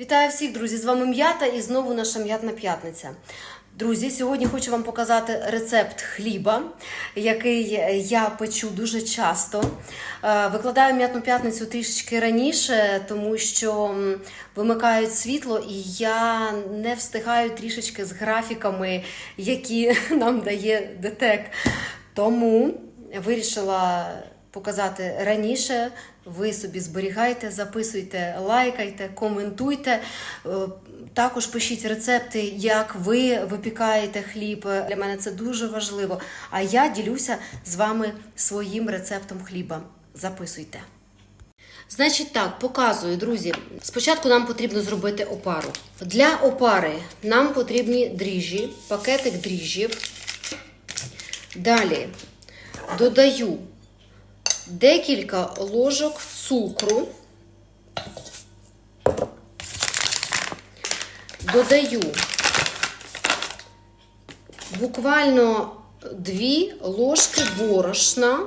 Вітаю всіх, друзі! З вами м'ята і знову наша м'ятна п'ятниця. Друзі, сьогодні хочу вам показати рецепт хліба, який я печу дуже часто. Е, Викладаю м'ятну п'ятницю трішечки раніше, тому що вимикають світло, і я не встигаю трішечки з графіками, які нам дає ДТЕК. Тому вирішила показати раніше. Ви собі зберігайте, записуйте, лайкайте, коментуйте. Е, Також пишіть рецепти, як ви випікаєте хліб. Для мене це дуже важливо. А я ділюся з вами своїм рецептом хліба. Записуйте. Значить так, показую, друзі. Спочатку нам потрібно зробити опару. Для опари нам потрібні дріжджі, пакетик дріжджів. Далі додаю декілька ложок цукру. Додаю буквально 2 ложки борошна.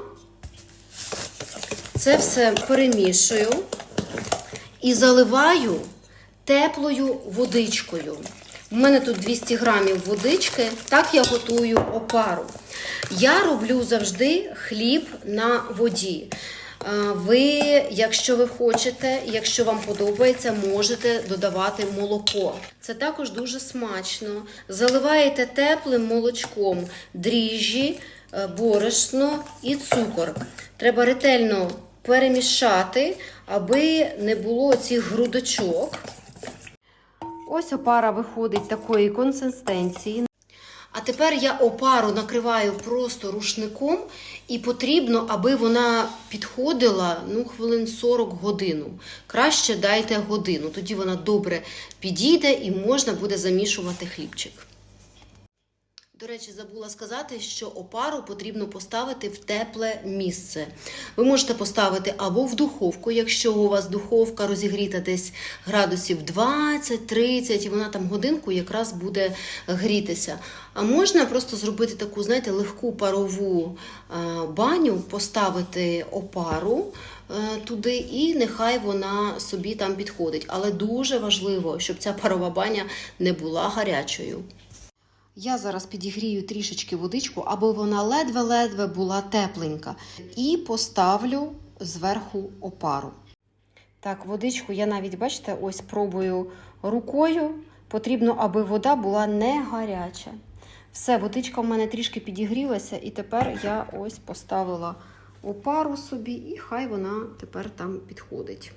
Це все перемішую і заливаю теплою водичкою. У мене тут 200 грамів водички, так я готую опару. Я роблю завжди хліб на воді. Ви, якщо ви хочете, якщо вам подобається, можете додавати молоко. Це також дуже смачно. Заливаєте теплим молочком дріжджі, е, борошно і цукор. Треба ретельно перемішати, аби не було цих грудочок. Ось опара виходить такої консистенції. Тепер я опару накриваю просто рушником, і потрібно, аби вона підходила ну, хвилин 40 годину. Краще дайте годину, тоді вона добре підійде і можна буде замішувати хлібчик. До речі, забула сказати, що опару потрібно поставити в тепле місце. Ви можете поставити або в духовку, якщо у вас духовка розігріта десь градусів 20-30, і вона там годинку якраз буде грітися. А можна просто зробити таку, знаєте, легку парову е, баню, поставити опару е, туди, і нехай вона собі там підходить. Але дуже важливо, щоб ця парова баня не була гарячою. Я зараз підігрію трішечки водичку, аби вона ледве-ледве була тепленька. І поставлю зверху опару. Так, водичку я навіть, бачите, ось пробую рукою. Потрібно, аби вода була не гаряча. Все, водичка в мене трішки підігрілася, і тепер я ось поставила опару собі, і хай вона тепер там підходить.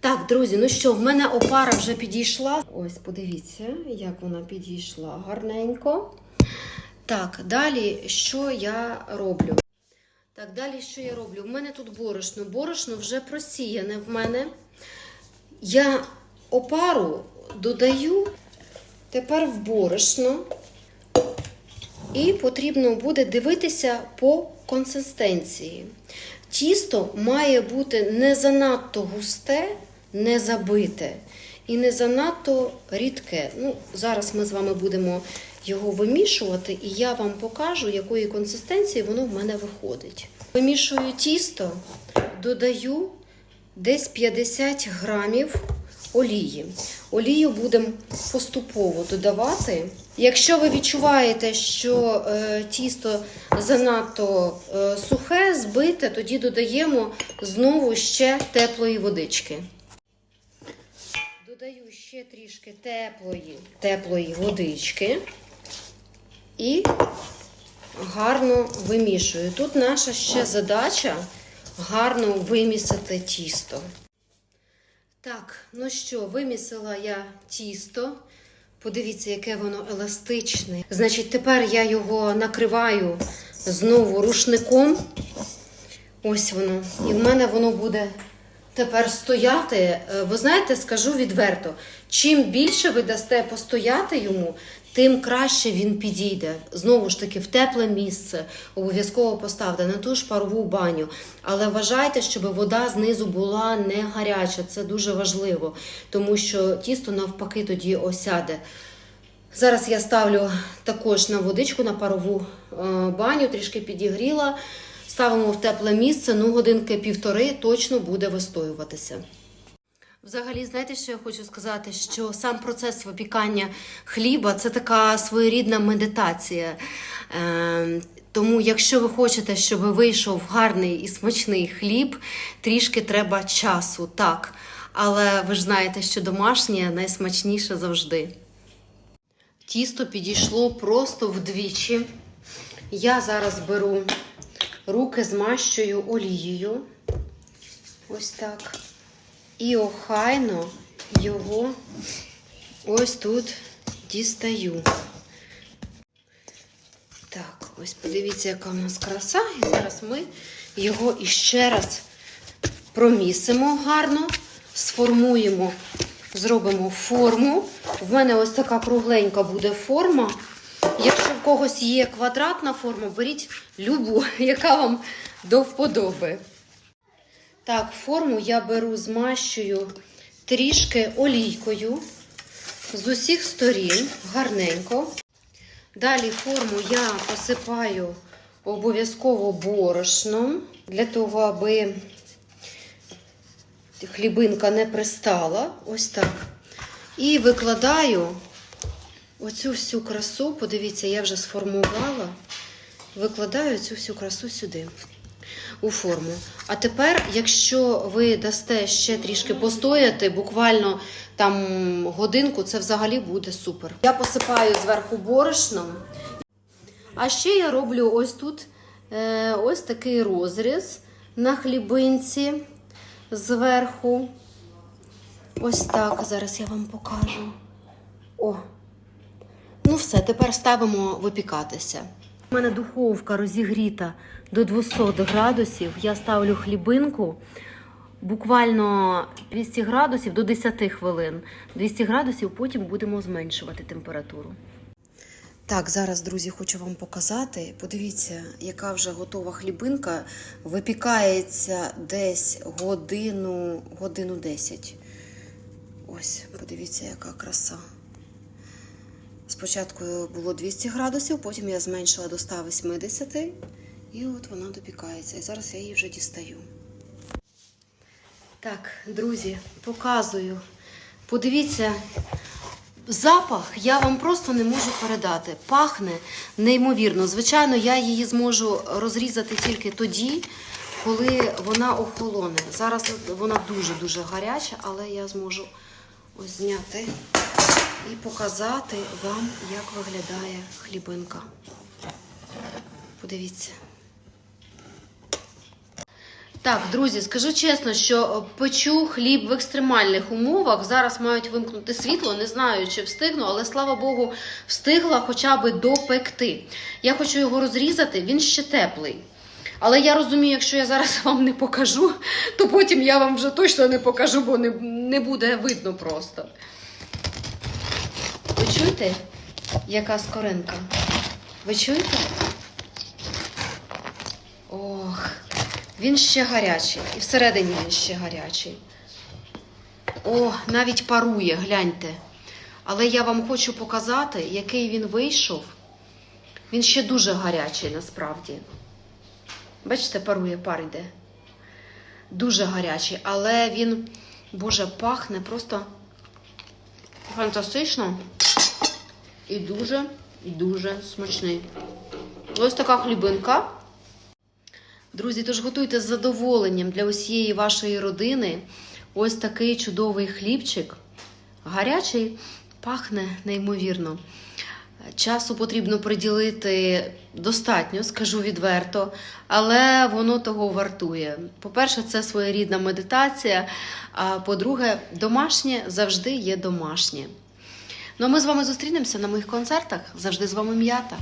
Так, друзі, ну що, в мене опара вже підійшла. Ось, подивіться, як вона підійшла гарненько. Так, далі що я роблю? Так, далі що я роблю? В мене тут борошно. Борошно вже просіяне в мене. Я опару додаю тепер в борошно. І потрібно буде дивитися по консистенції. Тісто має бути не занадто густе, не забите і не занадто рідке. Ну, зараз ми з вами будемо його вимішувати, і я вам покажу, якої консистенції воно в мене виходить. Вимішую тісто, додаю десь 50 грамів олії. Олію будемо поступово додавати. Якщо ви відчуваєте, що е, тісто занадто е, сухе, збите, тоді додаємо знову ще теплої водички. Додаю ще трішки теплої, теплої водички і гарно вимішую. Тут наша ще задача гарно вимісити тісто. Так, ну що, вимісила я тісто. Подивіться, яке воно еластичне. Значить, тепер я його накриваю знову рушником. Ось воно. І в мене воно буде тепер стояти. Е, Ви знаєте, скажу відверто: чим більше ви дасте постояти йому, тим краще він підійде. Знову ж таки, в тепле місце. Обов'язково поставте на ту ж парову баню. Але вважайте, щоб вода знизу була не гаряча. Це дуже важливо, тому що тісто навпаки тоді осяде. Зараз я ставлю також на водичку на парову е, баню, трішки підігріла. Ставимо в тепле місце, ну годинки півтори точно буде вистоюватися. Взагалі, знаєте, що я хочу сказати? Що сам процес випікання хліба це така своєрідна медитація. Е, тому, якщо ви хочете, щоб вийшов гарний і смачний хліб, трішки треба часу, так. Але ви ж знаєте, що домашнє найсмачніше завжди. Тісто підійшло просто вдвічі. Я зараз беру руки змащую олією. Ось так. І охайно його ось тут дістаю. Так, ось подивіться, яка у нас краса. І зараз ми його іще раз промісимо гарно, сформуємо, зробимо форму. В мене ось така кругленька буде форма. Якщо в когось є квадратна форма, беріть любу, яка вам до вподоби. Так, форму я беру, змащую трішки олійкою з усіх сторін, гарненько. Далі форму я посипаю обов'язково борошном, для того, аби хлібинка не пристала. Ось так. І викладаю оцю всю красу, подивіться, я вже сформувала, викладаю цю всю красу сюди у форму. А тепер, якщо ви дасте ще трішки постояти, буквально там годинку, це взагалі буде супер. Я посипаю зверху борошном. А ще я роблю ось тут е, ось такий розріз на хлібинці зверху. Ось так. Зараз я вам покажу. О! Ну все, тепер ставимо випікатися. У мене духовка розігріта до 200 градусів. Я ставлю хлібинку буквально 200 градусів до 10 хвилин. 200 градусів, потім будемо зменшувати температуру. Так, зараз, друзі, хочу вам показати. Подивіться, яка вже готова хлібинка. Випікається десь годину, годину 10. Ось, подивіться, яка краса. Спочатку було 200 градусів, потім я зменшила до 180 і от вона допікається. І зараз я її вже дістаю. Так, друзі, показую. Подивіться, запах я вам просто не можу передати. Пахне неймовірно. Звичайно, я її зможу розрізати тільки тоді, коли вона охолоне. Зараз вона дуже-дуже гаряча, але я зможу ось зняти і показати вам, як виглядає хлібинка. Подивіться. Так, друзі, скажу чесно, що печу хліб в екстремальних умовах. Зараз мають вимкнути світло. Не знаю, чи встигну, але слава Богу, встигла хоча б допекти. Я хочу його розрізати, він ще теплий. Але я розумію, якщо я зараз вам не покажу, то потім я вам вже точно не покажу, бо не, не буде видно просто. Чуєте, яка скоринка? Ви чуєте? Ох, він ще гарячий. І всередині він ще гарячий. О, навіть парує, гляньте. Але я вам хочу показати, який він вийшов. Він ще дуже гарячий насправді. Бачите, парує, пар йде. Дуже гарячий, але він, боже, пахне просто фантастично і дуже, і дуже смачний. Ось така хлібинка. Друзі, тож готуйте з задоволенням для усієї вашої родини. Ось такий чудовий хлібчик. Гарячий, пахне неймовірно. Часу потрібно приділити достатньо, скажу відверто, але воно того вартує. По-перше, це своєрідна медитація. А по-друге, домашнє завжди є домашнє. Ну а ми з вами зустрінемося на моїх концертах. Завжди з вами м'ята.